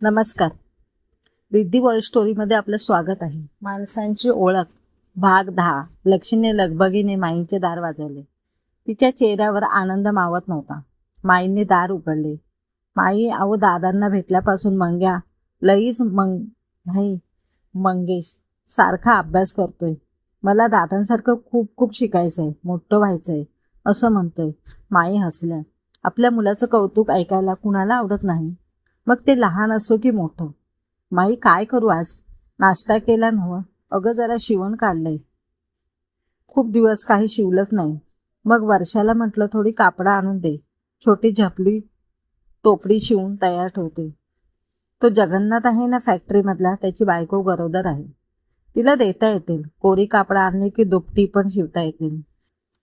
नमस्कार. रिद्धी वर्ल्ड स्टोरीमध्ये आपलं स्वागत आहे. माणसांची ओळख भाग दहा. लक्ष्मीने लगबगीने माईंचे दार वाजवले. तिच्या चेहऱ्यावर आनंद मावत नव्हता. माईंनी दार उघडले. माई अहो दादांना भेटल्यापासून मंग्या लईच मंग नाही मंगेश सारखा अभ्यास करतोय. मला दादांसारखं खूप खूप शिकायचं आहे मोठं व्हायचं आहे असं म्हणतोय. माई हसल्या. आपल्या मुलाचं कौतुक ऐकायला कुणाला आवडत नाही? मग ते लहान असो की मोठं. माई काय करू आज? नाश्ता केला नव्ह अगं जरा शिवण काढलंय. खूप दिवस काही शिवलंच नाही. मग वर्षाला म्हटलं थोडी कापडं आणून दे. छोटी झपली टोपडी शिवून तयार ठेवते. तो जगन्नाथ आहे ना फॅक्टरीमधला त्याची बायको गरोदर आहे. तिला देता येतील. कोरी कापडं आणली की दुपटी पण शिवता येतील.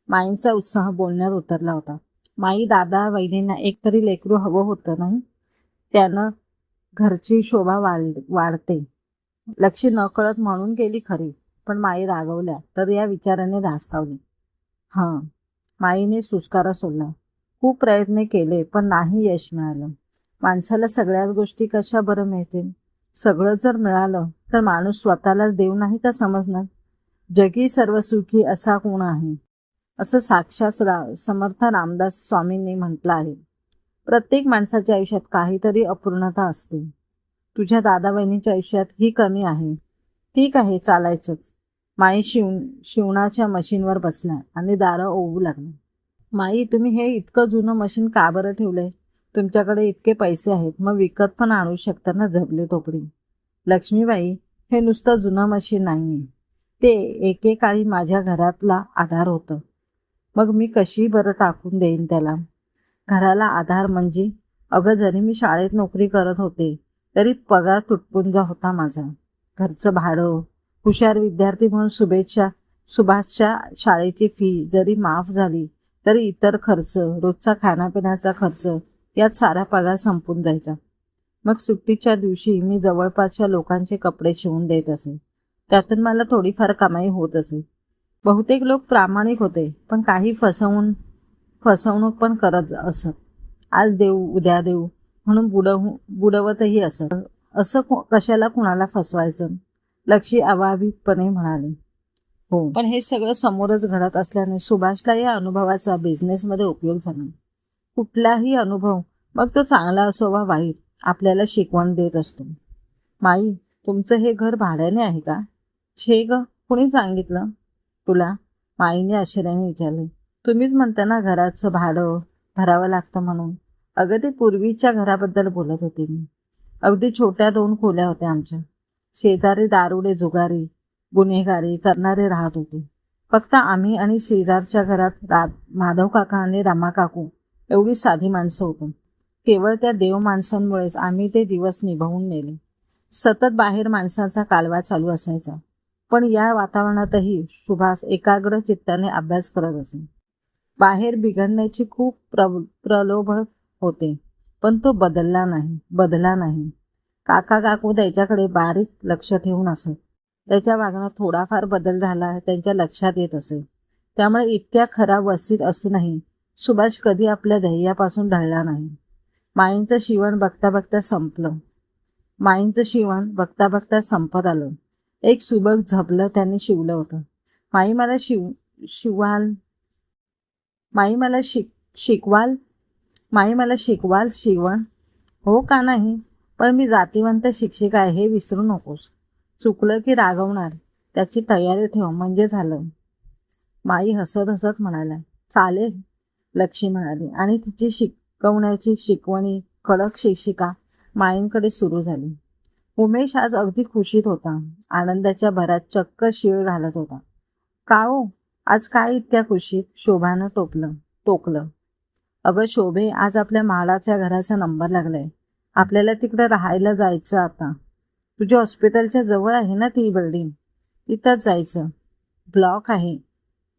माईंचा उत्साह बोलण्यात उतरला होता. माई दादा वहिनींना एकतरी लेकरू हवं होतं नाही? त्यानं घरची शोभा वाढ वाढते. लक्ष नकळत म्हणून गेली खरी पण माई रागवल्या तर या विचाराने धास्तावली. हां माईने सुस्कारा सोडला. खूप प्रयत्न केले पण नाही यश मिळालं. माणसाला सगळ्याच गोष्टी कशा बरं मिळतील? सगळं जर मिळालं तर माणूस स्वतःलाच देव नाही का समजणार? जगी सर्व सुखी असा कोण आहे? असं साक्षात रा समर्थ रामदास स्वामींनी म्हटलं आहे. प्रत्येक माणसाच्या आयुष्यात काहीतरी अपूर्णता असते. तुझ्या दादा बहिणीच्या आयुष्यात ही कमी आहे. ठीक आहे चालायचंच. माई शिव शिवणाच्या मशीनवर बसल्या आणि दारं ओवू लागली. माई तुम्ही हे इतकं जुनं मशीन का बरं ठेवलंय? तुमच्याकडे इतके पैसे आहेत मग विकत पण आणू शकता ना झबली टोपडी? लक्ष्मीबाई हे नुसतं जुनं मशीन नाही ते एकेकाळी माझ्या घरातला आधार होतं. मग मी कशी बरं टाकून देईन त्याला? घराला आधार म्हणजे अगं जरी मी शाळेत नोकरी करत होते तरी पगार तुटपुंजा होता माझा. घरचं भाडं हुशार विद्यार्थी म्हणून शुभेच्छा सुभाषच्या शाळेची फी जरी माफ झाली तरी इतर खर्च रोजचा खाण्यापिण्याचा खर्च यात सारा पगार संपून जायचा. मग सुट्टीच्या दिवशी मी जवळपासच्या लोकांचे कपडे शिवून देत असे. त्यातून मला थोडीफार कमाई होत असे. बहुतेक लोक प्रामाणिक होते पण काही फसवून फसवणूक पण करत असत. आज देऊ उद्या देऊ म्हणून बुडव बुडवतही असत. असं कशाला कुणाला फसवायचं? लक्षी अभावितपणे म्हणाले. हो. पण हे सगळं समोरच घडत असल्याने सुभाषला या अनुभवाचा बिझनेसमध्ये उपयोग झाला. कुठलाही अनुभव मग तो चांगला असो वा वाईट आपल्याला शिकवण देत असतो. माई तुमचं हे घर भाड्याने आहे का? छे ग कुणी सांगितलं? तुला? माईने आश्चर्याने विचारले. तुम्हीच म्हणता ना घराचं भाडं भरावं लागतं म्हणून. अगं ते पूर्वीच्या घराबद्दल बोलत होते मी. अगदी छोट्या दोन खोल्या होत्या आमच्या. शेजारी दारुडे जुगारी गुन्हेगारी करणारे राहत होते. फक्त आम्ही आणि शेजारच्या घरात रा माधव काका आणि रामा काकू एवढी साधी माणसं होतो. केवळ त्या देव माणसांमुळेच आम्ही ते दिवस निभावून नेले. सतत बाहेर माणसांचा कालवा चालू असायचा. पण या वातावरणातही सुभाष एकाग्र चित्ताने अभ्यास करत असे. बाहेर बिघडण्याची खूप प्र प्रलोभ होते. पण तो बदलला नाही बदला नाही. काका काकू त्याच्याकडे बारीक लक्ष ठेवून असत त्याच्या वागण्यात थोडाफार बदल झाला त्यांच्या लक्षात येत असे. त्यामुळे इतक्या खराब वस्तीत असूनही सुभाष कधी आपल्या ध्येयापासून ढळला नाही. माईंचं शिवण बघता बघता संपलं. माईंचं शिवण बघता बघता संपत आलं. एक सुबक झपलं त्यांनी शिवलं होतं. माई मला शिव शिवाल माई मला शिक शिकवाल? माई मला शिकवाल शिवण? हो का नाही? पण मी जातीवंत शिक्षिका आहे हे विसरू नकोस. चुकलं की रागवणार. त्याची तयारी ठेव म्हणजे झालं. माई हसत हसत म्हणाला चालेल लक्ष्मी म्हणाली. आणि तिची शिकवण्याची शिकवणी कडक शिक्षिका माईंकडे सुरू झाली. उमेश आज अगदी खुशीत होता. आनंदाच्या भरात चक्क शिळ घालत होता. का हो? आज काय इतक्या खुशीत शोभानं टोपलं टोकलं? अगं शोभे आज आपल्या माळाच्या घराचा नंबर लागलाय. आपल्याला तिकडं राहायला जायचं आता. तुझ्या हॉस्पिटलच्या जवळ आहे ना ती बिल्डिंग? तिथंच जायचं. ब्लॉक आहे.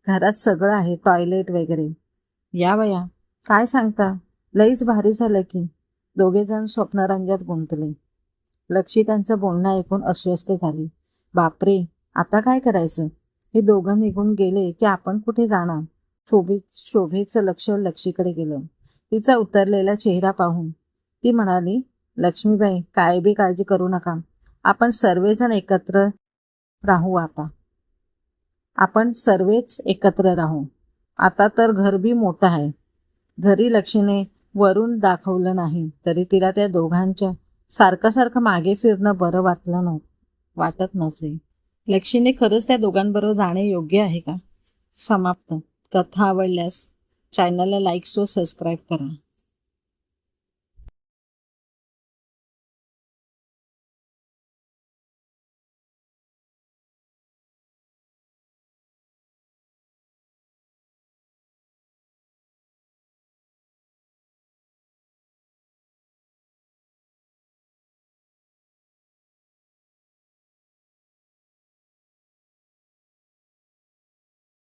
घरात सगळं आहे टॉयलेट वगैरे. या वया काय सांगता? लईच भारी झालं की. दोघेजण स्वप्नरंगात गुंतले. लक्षी त्यांचं बोलणं ऐकून अस्वस्थ झाली. बापरे आता काय करायचं? हे दोघं निघून गेले की आपण कुठे जाणार? शोभे शोभेचं लक्ष लक्षीकडे गेलं. तिचा उतरलेला चेहरा पाहून ती म्हणाली लक्ष्मीबाई काय बी काळजी करू नका. आपण सर्वजण एकत्र राहू आता. आपण सर्वच एकत्र राहू. आता तर घर बी मोठं आहे. जरी लक्ष्मीने वरून दाखवलं नाही तरी तिला त्या दोघांच्या सारखं सारखं मागे फिरणं बरं वाटलं नव्हतं वाटत नसे. लक्ष्मीने खरंच त्या दोघांबरोबर जाणे योग्य आहे का? समाप्त. कथा आवडल्यास चॅनलला लाईक्स व सबस्क्राईब करा.